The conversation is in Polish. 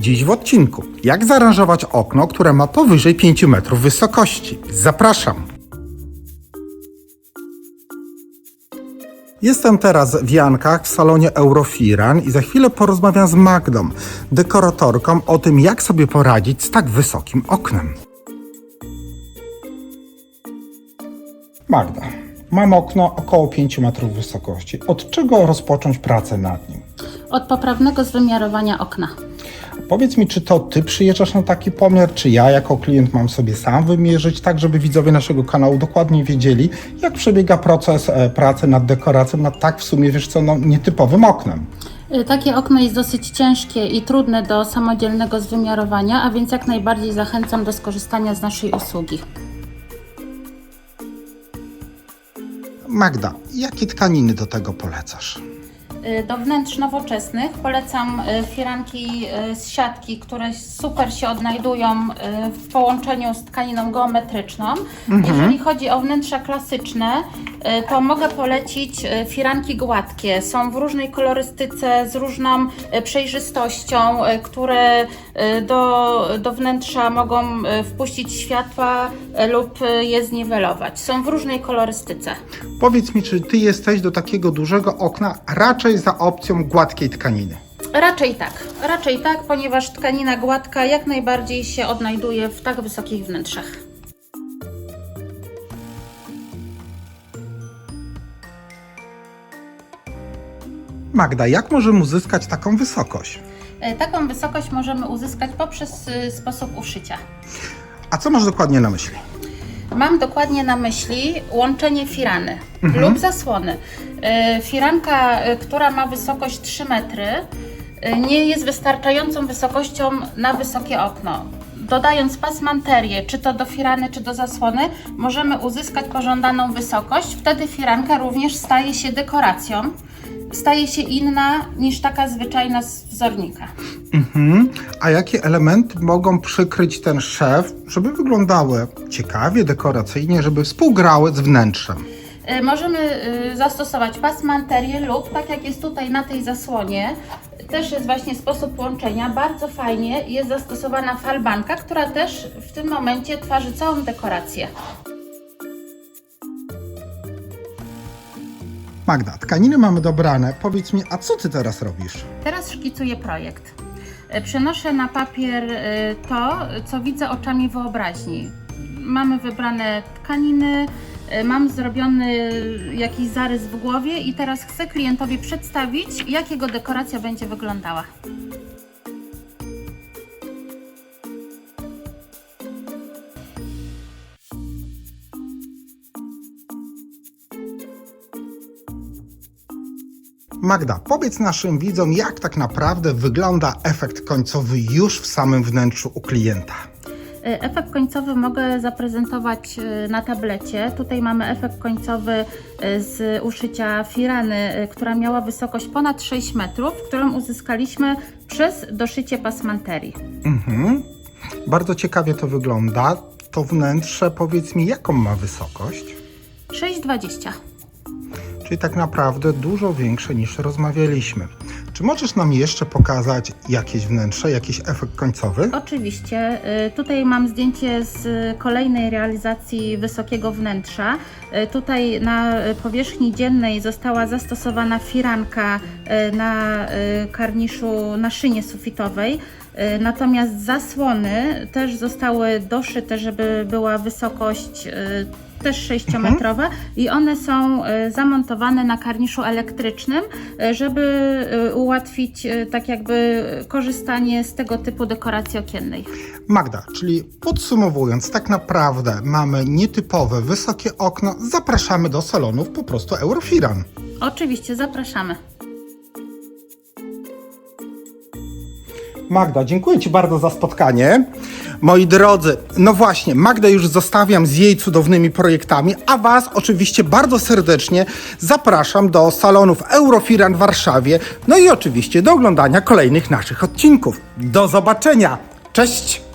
Dziś w odcinku. Jak zaaranżować okno, które ma powyżej 5 metrów wysokości? Zapraszam. Jestem teraz w Jankach w salonie Eurofiran i za chwilę porozmawiam z Magdą, dekoratorką, o tym, jak sobie poradzić z tak wysokim oknem. Magda, mam okno około 5 metrów wysokości. Od czego rozpocząć pracę nad nim? Od poprawnego zwymiarowania okna. Powiedz mi, czy to ty przyjeżdżasz na taki pomiar, czy ja jako klient mam sobie sam wymierzyć, tak żeby widzowie naszego kanału dokładnie wiedzieli, jak przebiega proces e, pracy nad dekoracją, nad tak w sumie, wiesz co, no, nietypowym oknem. Y, Takie okno jest dosyć ciężkie i trudne do samodzielnego zwymiarowania, a więc jak najbardziej zachęcam do skorzystania z naszej usługi. Magda, jakie tkaniny do tego polecasz? Y, Do wnętrz nowoczesnych polecam y, firanki y, z siatki, które super się odnajdują w połączeniu z tkaniną geometryczną. Jeżeli chodzi o wnętrza klasyczne, to mogę polecić y, firanki gładkie. Są w różnej kolorystyce, z różną y, przejrzystością, które do, do wnętrza mogą wpuścić światła lub je zniwelować. Są w różnej kolorystyce. Powiedz mi, czy ty jesteś do takiego dużego okna raczej za opcją gładkiej tkaniny? Raczej tak, raczej tak, ponieważ tkanina gładka jak najbardziej się odnajduje w tak wysokich wnętrzach. Magda, jak możemy uzyskać taką wysokość? E, Taką wysokość możemy uzyskać poprzez y, sposób uszycia. A co masz dokładnie na myśli? Mam dokładnie na myśli łączenie firany lub zasłony. E, Firanka, e, która ma wysokość 3 metry, e, nie jest wystarczającą wysokością na wysokie okno. Dodając pasmanterię, czy to do firany, czy do zasłony, możemy uzyskać pożądaną wysokość. Wtedy firanka również staje się dekoracją, staje się inna niż taka zwyczajna z wzornika. Mhm. A jakie elementy mogą przykryć ten szef, żeby wyglądały ciekawie, dekoracyjnie, żeby współgrały z wnętrzem? Y, Możemy y, zastosować pasmanterię lub, tak jak jest tutaj na tej zasłonie, też jest właśnie sposób łączenia. Bardzo fajnie jest zastosowana falbanka, która też w tym momencie tworzy całą dekorację. Magda, tkaniny mamy dobrane. Powiedz mi, a co ty teraz robisz? Teraz szkicuję projekt. Y, Przenoszę na papier y, to, co widzę oczami wyobraźni. Mamy wybrane tkaniny, y, mam zrobiony jakiś zarys w głowie i teraz chcę klientowi przedstawić, jak jego dekoracja będzie wyglądała. Magda, powiedz naszym widzom, jak tak naprawdę wygląda efekt końcowy już w samym wnętrzu u klienta. E, Efekt końcowy mogę zaprezentować e, na tablecie. Tutaj mamy efekt końcowy e, z uszycia firany, która miała wysokość ponad 6 metrów, którą uzyskaliśmy przez doszycie pasmanterii. Mhm. Bardzo ciekawie to wygląda. To wnętrze, powiedz mi, jaką ma wysokość? 6,20. Czyli tak naprawdę dużo większe niż rozmawialiśmy. Czy możesz nam jeszcze pokazać jakieś wnętrze, jakiś efekt końcowy? Oczywiście. e, Tutaj mam zdjęcie z kolejnej realizacji wysokiego wnętrza. E, Tutaj na powierzchni dziennej została zastosowana firanka e, na karniszu, na szynie sufitowej. Natomiast zasłony też zostały doszyte, żeby była wysokość też 6-metrowa i one są e, zamontowane na karniszu elektrycznym, e, żeby e, ułatwić tak jakby korzystanie z tego typu dekoracji okiennej. Magda, czyli podsumowując, tak naprawdę mamy nietypowe, wysokie okno. Zapraszamy do salonów po prostu Eurofiran. Oczywiście zapraszamy. Magda, dziękuję Ci bardzo za spotkanie. Moi drodzy, no właśnie, Magdę już zostawiam z jej cudownymi projektami, a Was oczywiście bardzo serdecznie zapraszam do salonów Eurofiran w Warszawie, no i oczywiście do oglądania kolejnych naszych odcinków. Do zobaczenia! Cześć!